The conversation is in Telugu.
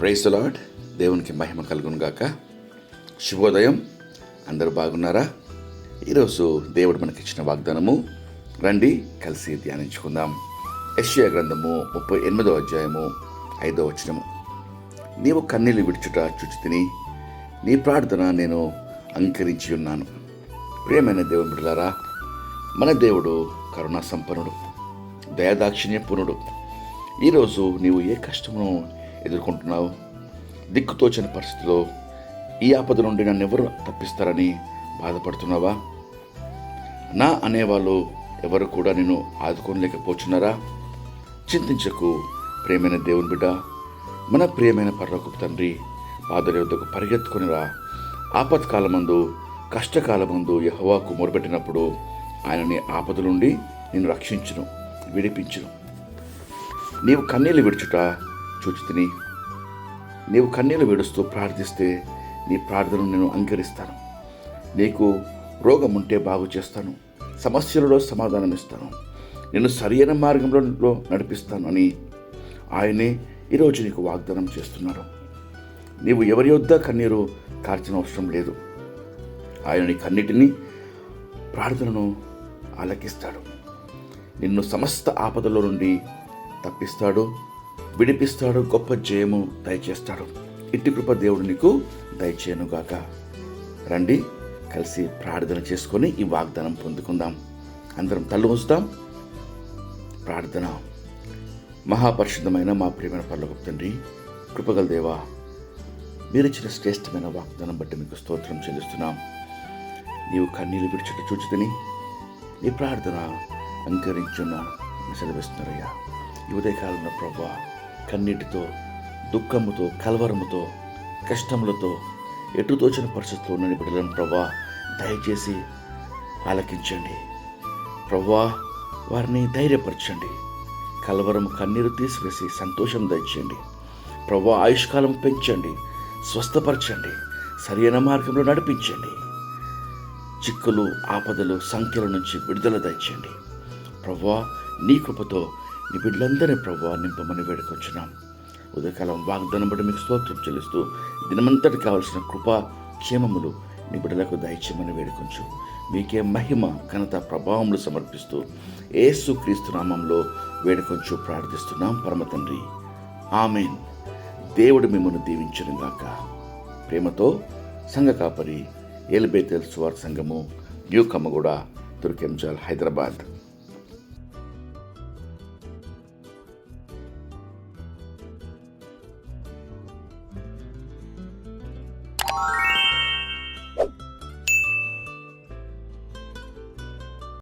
ప్రైస్ లాడ్ దేవునికి మహిమ కలుగును గాక. శుభోదయం. అందరూ బాగున్నారా? ఈరోజు దేవుడు మనకిచ్చిన వాగ్దానము రండి కలిసి ధ్యానించుకుందాం. యెషయా గ్రంథము ముప్పై ఎనిమిదో అధ్యాయము ఐదో వచనము. నీవు కన్నీళ్ళు విడుచుట చుచి తిని నీ ప్రార్థన నేను అంకరించి ఉన్నాను. ప్రియమైన దేవుని బిడ్డలారా మన దేవుడు కరుణా సంపన్నుడు దయాదాక్షిణ్యపూర్ణుడు. ఈరోజు నీవు ఏ కష్టమును ఎదుర్కొంటున్నావు. దిక్కుతోచని పరిస్థితిలో ఈ ఆపద నుండి నన్ను ఎవరు తప్పిస్తారని బాధపడుతున్నావా? నా అనేవాళ్ళు ఎవరు కూడా నేను ఆదుకోలేకపోతున్నారా? చింతించకు ప్రేమైన దేవుని బిడ్డ. మన ప్రియమైన పర్లోకపు తండ్రి పాదల యొద్దకు పరిగెత్తుకునిరా ఆపత్కాలమందు కష్టకాలమందు యహవాకు మొరపెట్టినప్పుడు ఆయనని ఆపద నుండి నిన్ను రక్షించును విడిపించును. నీవు కన్నీళ్ళు విడుచుట చూచితిని. నీవు కన్నీళ్ళు విడుస్తూ ప్రార్థిస్తే నీ ప్రార్థనను నేను అంగీకరిస్తాను. నీకు రోగం ఉంటే బాగు చేస్తాను. సమస్యలలో సమాధానం ఇస్తాను నేను సరియైన మార్గంలో నడిపిస్తాను అని ఆయనే ఈరోజు నీకు వాగ్దానం చేస్తున్నారు నీవు ఎవరి యొద్ద కన్నీరు కార్చిన అవసరం లేదు. ఆయన నీ కన్నిటిని ప్రార్థనను ఆలకిస్తాడు. నిన్ను సమస్త ఆపదలో నుండి తప్పిస్తాడు. విడిపిస్తాడు గొప్ప జయము దయచేస్తాడు. ఇట్టి కృప దేవుడు నీకు దయచేయనుగాక. రండి కలిసి ప్రార్థన చేసుకొని ఈ వాగ్దానం పొందుకుందాం. అందరం తల్లు ఉంచుదాం. ప్రార్థన. మహాపరిశుద్ధమైన మా ప్రియమైన పర్లకు తండ్రి కృపగల దేవా మీరు ఇచ్చిన శ్రేష్టమైన వాగ్దానం బట్టి మీకు స్తోత్రం చెల్లిస్తున్నాం. నీవు కన్నీళ్ళు విడిచిట చూచుతని నీ ప్రార్థన అంకరించున్న సెలవిస్తున్నారయ్యా. ఈ ఉదయకాలంలో ప్రభా కన్నీటితో దుఃఖముతో కలవరముతో కష్టములతో ఎటు తోచిన పరిస్థితుల్లో ఉన్న బిడ్డలను ప్రభా దయచేసి ఆలకించండి. ప్రవ్వా వారిని ధైర్యపరచండి. కలవరము కన్నీరు తీసివేసి సంతోషం దయచేయండి. ప్రభా ఆయుష్కాలం పెంచండి స్వస్థపరచండి సరైన మార్గంలో నడిపించండి. చిక్కులు ఆపదలు సంఖ్యల నుంచి విడుదల దయచేయండి. ప్రభా నీ కృపతో నీ బిడ్డలందరినీ ప్రభు నింపమని వేడుకొచ్చున్నాం. ఉదయకాలం వాగ్దానం బట్టి మీకు స్తోత్రం చెల్లిస్తూ దినమంతటి కావలసిన కృపా క్షేమములు నీ బిడ్డలకు దయచేయమని వేడుకొంచు. మీకే మహిమ ఘనత ప్రభావములు సమర్పిస్తూ ఏసు క్రీస్తు నామంలో వేడుకొంచు ప్రార్థిస్తున్నాం. పరమ తండ్రి ఆమెన్. దేవుడు మిమ్మల్ని దీవించను గాక ప్రేమతో సంఘ కాపరి ఏలిబేతెల్ సువార్ సంఘము న్యూ కమ్మగూడ తుర్కెంజాల్ హైదరాబాద్.